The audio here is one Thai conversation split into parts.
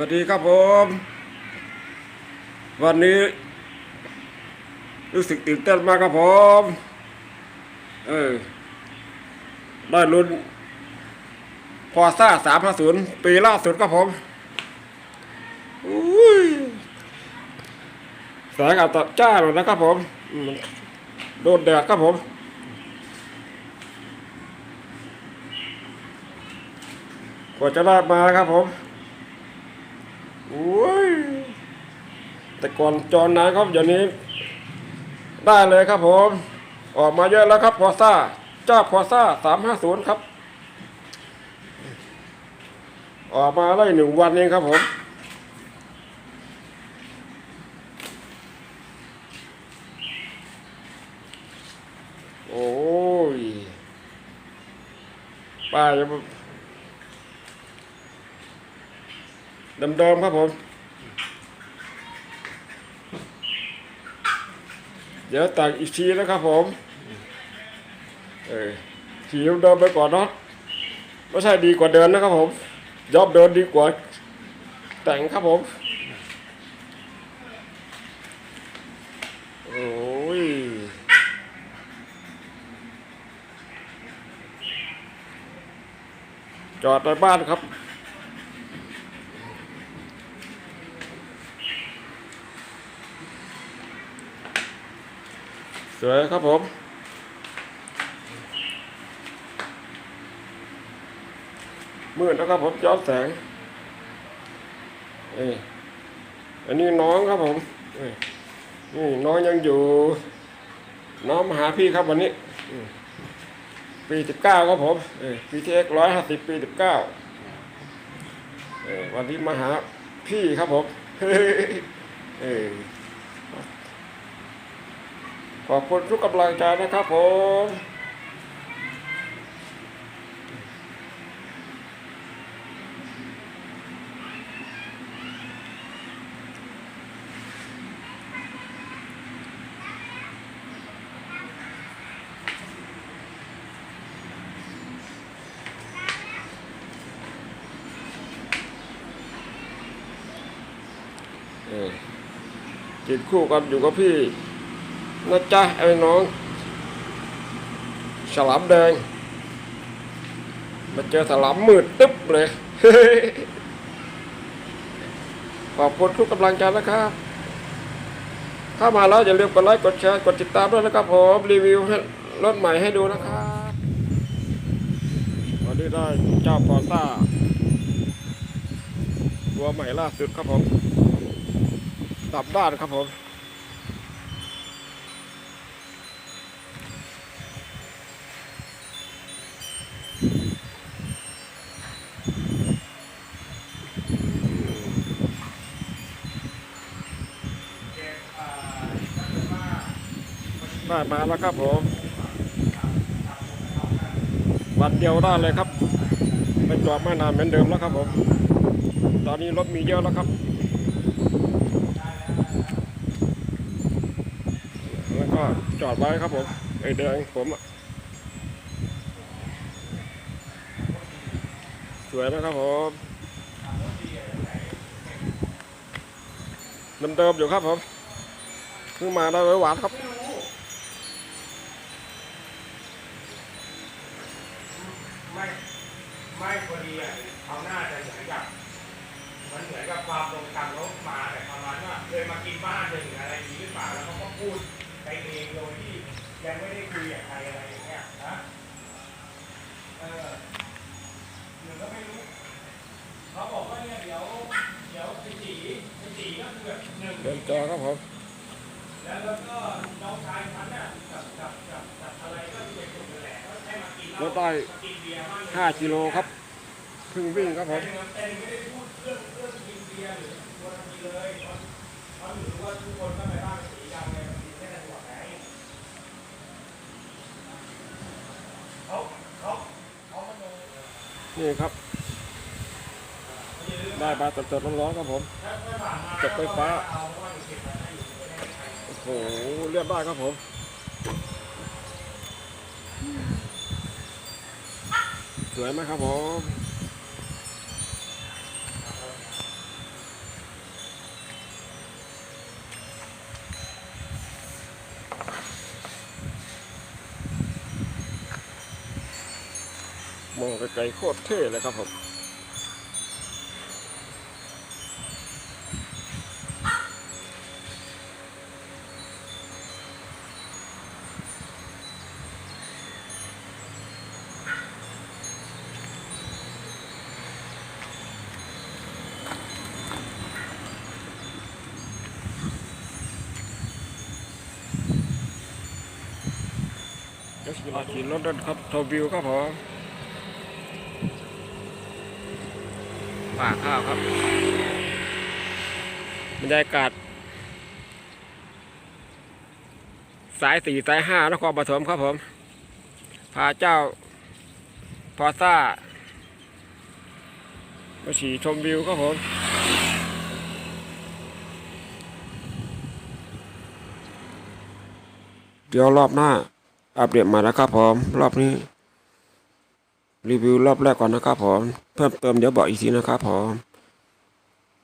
สวัสดีครับผม วันนี้ รู้สึกตื่นเต้นมากครับผม เออ ได้รุ่นพอซ่าสามห้าศูนย์ปีล่าสุดครับผมอุ้ยแสงอาจจะจ้าหน่อยนะครับผมอืมโดนแดดครับผมกว่าจะได้มาครับผม โอ้ยแต่ก่อนจอนนานครับเดี๋ยวนี้ ได้เลยครับผม ออกมาเยอะแล้วครับพอซ่าเจ้าพอซ่าสามห้าศูนย์ครับ ออกมาได้หนึ่งวันเองครับผมโอ้ยป้าจะ เดิมครับผม เดี๋ยวต่งอีกทีนะครับผม เออขี่เดินไปก่อนเนาะไม่ใช่ดีกว่าเดินนะครับผมยอบเดินดีกว่า แต่งครับผม โอ้ยจอดในบ้านครับ สวยครับผม มืดนะครับผมย้อนแสงเอ้ยอันนี้น้องครับผมนี่น้องยังอยู่ น้องมาหาพี่ครับวันนี้ปีสิบเก้าครับผมปีที่เอ็กร้อยห้าสิบปีสิบเก้าเอ้ยวันนี้มาหาพี่ครับผมเฮ้ยเอ้ย ขอบคุณทุกกำลังใจนะครับผมกินคู่กันอยู่กับพี่ นะจ๊ะไอ้น้อง ฉลามแดง มาเจอฉลามมืดตึ๊บเลย ขอบคุณทุกกำลังใจนะครับเข้ามาแล้วอย่าลืมกดไลค์ กดแชร์ กดติดตามด้วยนะครับผมรีวิวรถใหม่ให้ดูนะครับวันนี้ได้เจ้าปอซ่าตัวใหม่ล่าสุดครับผมดับด้านครับผม ได้มาแล้วครับผมวันเดียวได้เลยครับไม่จอดไม่นานเหมือนเดิมแล้วครับผม ตอนนี้รถมีเยอะแล้วครับ แล้วก็จอดไว้ครับผมไอแดงผมอะสวยนะครับผมเดิมๆอยู่ครับผมเพิ่งมาได้ไว้หวานครับ ไม่ไม่พอดีอะเขาหน้าจะเหมือนกับมันเหมือนกับความตรงกันเขามาแต่ประมาณว่าเคยมากินบ้านหนึ่งอะไรอย่างนี้หรือเปล่าแล้วเขาก็พูดไปเองโดยที่ ยังไม่ได้คุยกับใครอะไรอย่างเงี้ยนะเออหนึ่งก็ไม่รู้เขาบอกว่าเนี่ยเดี๋ยวเดี๋ยวไปจีไปจีก็คือแบบหนึ่งเดินจอครับผมแล้วแล้วก็น้องชายฉันน่ะกับกับกับกับอะไรก็ที่เป็นคนนั่นแหละก็ให้มากินเหรล้าถได้มากินเบียร์บ้างห้ากิโลครับเพิ่งวิ่งครับผมแต่ไม่ได้พูดเรื่องเรื่องกินเบียร์หรือตัวกินเลยเพราะเพราะถือว่าทุกคนก็ไปบ้านสีดำเลยมันกินแค่ในหัวไหนเขาเขาเขามาลง นี่ครับ ได้มาสดๆร้อนๆครับผมจบไฟฟ้า โอ้โหเรียบได้ครับผมสวยไหมครับผม ไกลๆโคตรเท่เลยครับผมเดี๋ยวขี่รถด้วยครับโทวิวครับผม ป่าข้าวครับบรรยากาศ สายสี่สายห้านครปฐมครับผม พาเจ้า พอซ่ามาขี่ชมวิวครับผมเดี๋ยวรอบหน้า อัปเดตมานะครับผม รอบนี้ รีวิวรอบแรกก่อนนะครับผมเพิ่มเติมเดี๋ยวบอกอีกทีนะครับผม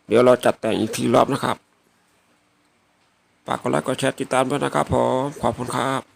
เดี๋ยวเราจัดแต่งอีกทีรอบนะครับฝากกดไลค์กดแชร์ติดตามด้วยนะครับผมขอบคุณครับ